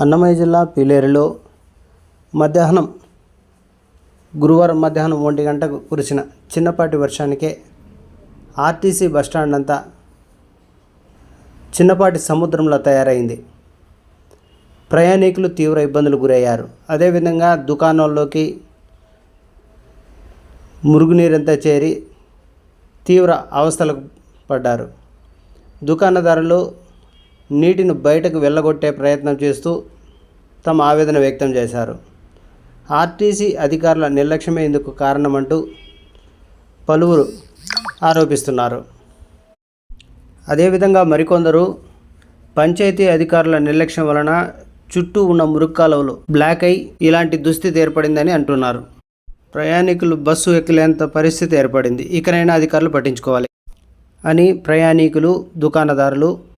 అన్నమయ్య జిల్లా పీలేరులో మధ్యాహ్నం గురువారం మధ్యాహ్నం ఒంటి గంటకు కురిసిన చిన్నపాటి వర్షానికే ఆర్టీసీ బస్టాండ్ అంతా చిన్నపాటి సముద్రంలో తయారైంది. ప్రయాణికులు తీవ్ర ఇబ్బందులు గురయ్యారు. అదేవిధంగా దుకాణాల్లోకి మురుగునీరంతా చేరి తీవ్ర అవస్థలకు పడ్డారు. దుకాణదారులు నీటిని బయటకు వెళ్ళగొట్టే ప్రయత్నం చేస్తూ తమ ఆవేదన వ్యక్తం చేశారు. ఆర్టీసీ అధికారుల నిర్లక్ష్యమే ఇందుకు కారణమంటూ పలువురు ఆరోపిస్తున్నారు. అదేవిధంగా మరికొందరు పంచాయతీ అధికారుల నిర్లక్ష్యం వలన చుట్టూ ఉన్న మురుక్కాలువలు బ్లాక్ అయి ఇలాంటి దుస్థితి ఏర్పడిందని అంటున్నారు. ప్రయాణికులు బస్సు ఎక్కలేంత పరిస్థితి ఏర్పడింది. ఇకనైనా అధికారులు పట్టించుకోవాలి అని ప్రయాణికులు దుకాణదారులు